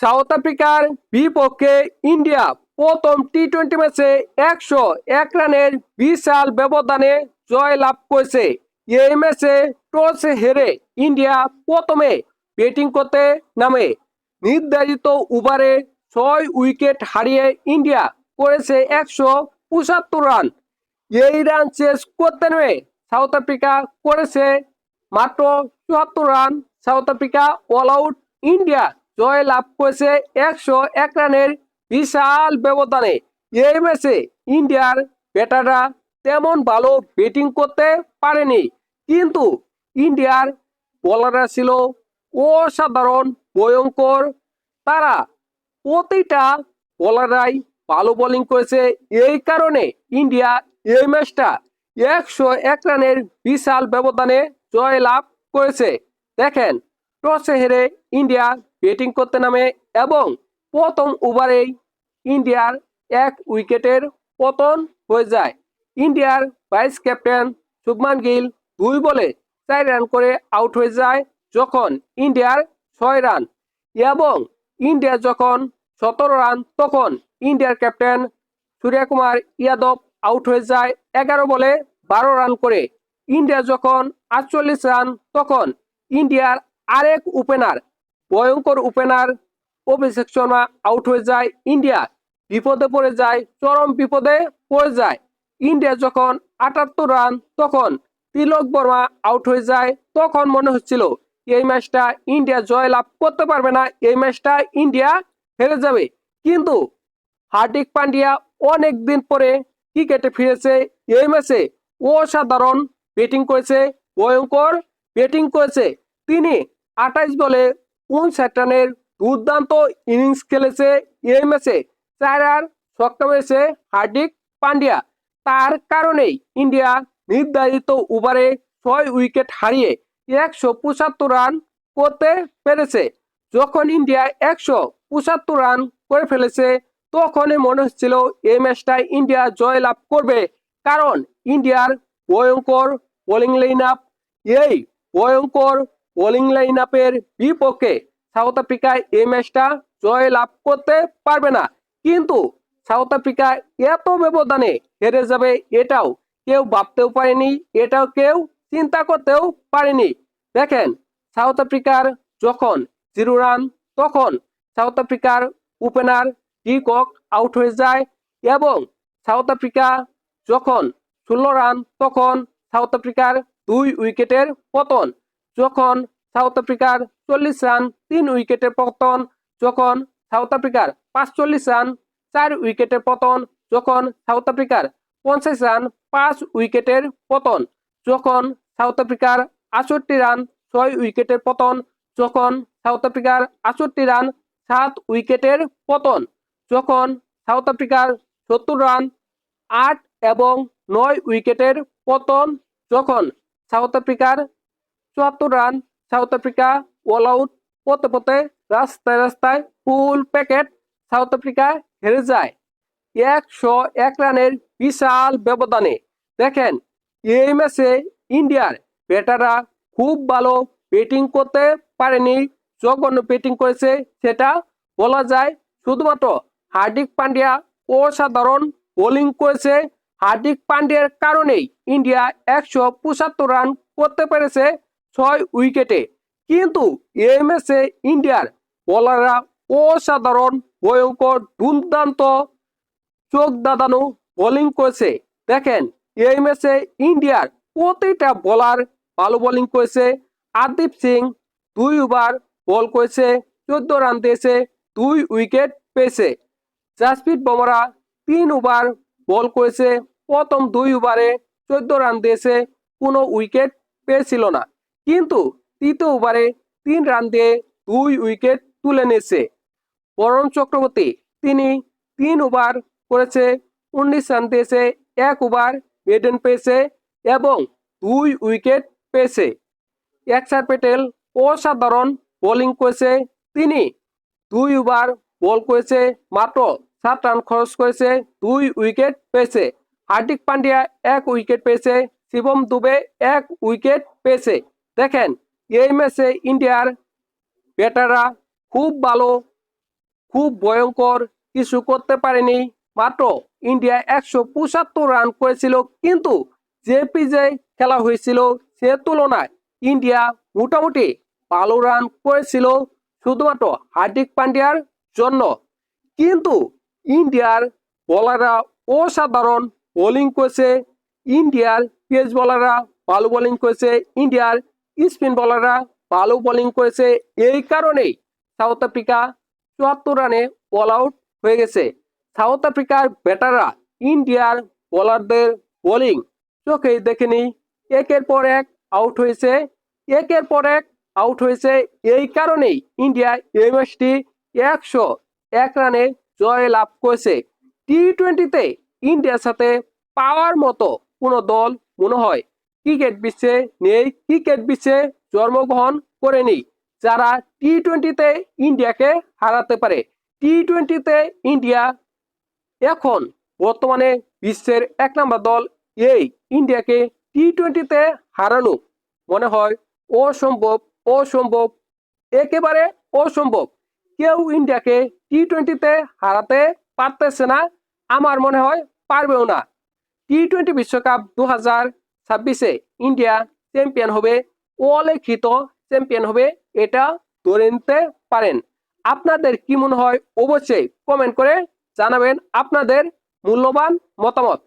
South আফ্রিকার বিপক্ষে India প্রথম টি টোয়েন্টি ম্যাচে একশো এক রানের বিশাল ব্যবধানে জয় লাভ করেছে। এই ম্যাচে টসে হেরে ইন্ডিয়া প্রথমে ব্যাটিং করতে নামে। নির্ধারিত ওভারে ছয় উইকেট হারিয়ে ইন্ডিয়া করেছে একশো পঁচাত্তর রান। এই রান চেস করতে নেমে সাউথ আফ্রিকা করেছে মাত্র চুয়াত্তর run. South Africa all out India জয় লাভ করেছে একশো এক রানের বিশাল ব্যবধানে। এই ম্যাচে ইন্ডিয়ার ব্যাটাররা তেমন ভালো ব্যাটিং করতে পারেনি। কিন্তু ইন্ডিয়ার বোলাররা ছিল অসাধারণ, ভয়ঙ্কর। তারা প্রতিটা বোলাররাই ভালো বোলিং করেছে। এই কারণে ইন্ডিয়া এই ম্যাচটা একশো এক রানের বিশাল ব্যবধানে জয় লাভ করেছে। দেখেন টসে হেরে ইন্ডিয়া ব্যাটিং করতে নামে এবং প্রথম ওভারেই ইন্ডিয়ার এক উইকেটের পতন হয়ে যায়। ইন্ডিয়ার ভাইস ক্যাপ্টেন শুভমান গিল দুই বলে চার রান করে আউট হয়ে যায় যখন ইন্ডিয়ার ছয় রান এবং ইন্ডিয়া যখন সতেরো রান তখন ইন্ডিয়ার ক্যাপ্টেন সূর্যকুমার ইয়াদব আউট হয়ে যায় এগারো বলে বারো রান করে। ইন্ডিয়া যখন আটচল্লিশ রান তখন ইন্ডিয়ার আরেক ওপেনার ভয়ঙ্কর ওপেনার অভিষেক শর্মা আউট হয়ে যায় ইন্ডিয়া। বিপদে পড়ে যায়, চরম বিপদে পড়ে যায়। ইন্ডিয়া যখন আটাত্তর রান, তখন তিলক বর্মা আউট হয়ে যায়। তখন মনে হচ্ছিল, এই ম্যাচটা ইন্ডিয়া জয় লাভ করতে পারবে না, এই ম্যাচটা ইন্ডিয়া হেরে যাবে। কিন্তু হার্দিক পান্ডিয়া অনেক দিন পরে ক্রিকেটে ফিরেছে। এই ম্যাচে অসাধারণ ব্যাটিং করেছে, ভয়ঙ্কর ব্যাটিং করেছে। তিনি আঠাইশ বলে উনষাট রানের দুর্দান্ত ইনিংস খেলেছে এই ম্যাচে? চার আর ছক্কা মেরেছে হার্দিক পান্ডিয়া। তার কারণেই ইন্ডিয়া নির্ধারিত ওভারে ছয় উইকেট হারিয়ে একশো পঁচাত্তর রান করতে পেরেছে। যখন ইন্ডিয়া একশো পঁচাত্তর রান করে ফেলেছে, তখনই মনে হচ্ছিল এই ম্যাচটায় ইন্ডিয়া জয় লাভ করবে। কারণ ইন্ডিয়ার ভয়ঙ্কর বোলিং লাইন আপ এই ভয়ঙ্কর বোলিং লাইন আপের বিপক্ষে সাউথ আফ্রিকা এই ম্যাচটা জয় লাভ করতে পারবে না। কিন্তু সাউথ আফ্রিকা এত ব্যবধানে হেরে যাবে এটাও কেউ ভাবতেও পারেনি, এটাও কেউ চিন্তা করতেও পারেনি। দেখেন সাউথ আফ্রিকার যখন জিরো রান তখন সাউথ আফ্রিকার ওপেনার ডিকক আউট হয়ে যায় এবং সাউথ আফ্রিকা যখন ষোলো রান তখন সাউথ আফ্রিকার দুই উইকেটের পতন। যখন সাউথ আফ্রিকার চল্লিশ রান, তিন উইকেটের পতন, যখন সাউথ আফ্রিকার পাঁচচল্লিশ রান, চার উইকেটের পতন, যখন সাউথ আফ্রিকার পঞ্চাশ রান, পাঁচ উইকেটের পতন, যখন সাউথ আফ্রিকার আটষট্টি রান, ছয় উইকেটের পতন, যখন সাউথ আফ্রিকার আটষট্টি রান, সাত উইকেটের পতন, যখন সাউথ আফ্রিকার সত্তর রান, আট এবং নয় উইকেটের পতন, যখন সাউথ আফ্রিকার চুয়াত্তর run, South Africa all out পথে পথে, রাস্তায় রাস্তায় ফুল প্যাকেট সাউথ আফ্রিকা হেরে যায়। একশো এক রানের বিশাল ব্যবধানে। দেখেন, এই ম্যাচে ইন্ডিয়ার ব্যাটাররা খুব ভালো ব্যাটিং করতে পারেনি। জঘন্য ব্যাটিং করেছে, সেটা বলা যায় শুধুমাত্র হার্দিক পান্ডিয়া অসাধারণ বোলিং করেছে। হার্দিক পান্ডিয়ার কারণেই ইন্ডিয়া একশো পঁচাত্তর রান করতে পেরেছে ছয় উইকেটে। কিন্তু ম্যাচে ইন্ডিয়ার বোলাররা অসাধারণ, ভয়ঙ্কর, দুর্দান্ত চোখ দাদানো বোলিং করেছে। দেখেন এই ইন্ডিয়ার প্রতিটা বোলার ভালো বোলিং করেছে। আদিপ সিং দুই ওভার বল করেছে, চোদ্দ রান দিয়েছে, দুই উইকেট পেয়েছে। জাসপ্রীত বুমরা তিন ওভার বল করেছে, প্রথম দুই ওভারে চোদ্দ রান দিয়েছে, কোনো উইকেট পেয়েছিল না। কিন্তু তৃতীয় ওভারে তিন রান দিয়ে দুই উইকেট তুলে নিয়েছে। বরণ চক্রবর্তী, তিনি তিন ওভার করেছে, উনিশ রান দিয়েছে, এক ওভার মেডেন পেয়েছে এবং দুই উইকেট পেয়েছে। একসার প্যাটেল অসাধারণ বোলিং করেছে, তিনি দুই ওভার বল করেছে, মাত্র সাত রান খরচ করেছে, দুই উইকেট পেয়েছে। হার্দিক পান্ডিয়া এক উইকেট পেয়েছে, শিবম দুবে এক উইকেট পেয়েছে। দেখেন এই ম্যাচে ইন্ডিয়ার ব্যাটাররা খুব ভালো, খুব ভয়ঙ্কর, কিছু করতে পারেনি। মাত্র ইন্ডিয়া একশো পঁচাত্তর রান করেছিল, কিন্তু যে পিজে খেলা হয়েছিল সে তুলনায়। ইন্ডিয়া মোটামুটি ভালো রান করেছিল শুধুমাত্র হার্দিক পান্ডিয়ার জন্য। কিন্তু ইন্ডিয়ার বলাররা অসাধারণ বোলিং করেছে। ইন্ডিয়ার পেস বলাররা ভালো বোলিং করেছে। ইন্ডিয়ার স্পিন বোলাররা ভালো বোলিং করেছে। এই কারণেই সাউথ আফ্রিকা চুয়াত্তর রানে অল আউট হয়ে গেছে। সাউথ আফ্রিকার ব্যাটাররা ইন্ডিয়ার বোলারদের বোলিং চোখেই দেখেনি। একের পর এক আউট হয়েছে। একের পর এক আউট হয়েছে। এই কারণেই ইন্ডিয়া এই ম্যাচটি একশো এক রানে জয় লাভ করেছে। টি টোয়েন্টিতে ইন্ডিয়ার সাথে পাওয়ার মতো কোনো দল মনে হয় ক্রিকেট বিশ্বে নেই, ক্রিকেট বিশ্বে জন্মগ্রহণ করেনি যারা টি টোয়েন্টিতে ইন্ডিয়াকে হারাতে পারে টি টোয়েন্টিতে ইন্ডিয়া এখন বর্তমানে বিশ্বের এক নম্বর দল। এই ইন্ডিয়াকে টি টোয়েন্টিতে হারানো মনে হয় অসম্ভব অসম্ভব, একেবারে অসম্ভব। কেউ ইন্ডিয়াকে টি টোয়েন্টিতে হারাতে পারতেছে না, আমার মনে হয় পারবেও না। টি টোয়েন্টি বিশ্বকাপ দু হাজার ছাব্বিশে ইন্ডিয়া চ্যাম্পিয়ন হবে অলেখিত চ্যাম্পিয়ন হবে এটা ধরে নিতে পারেন। আপনাদের কি মনে হয়? অবশ্যই কমেন্ট করে জানাবেন আপনাদের মূল্যবান মতামত।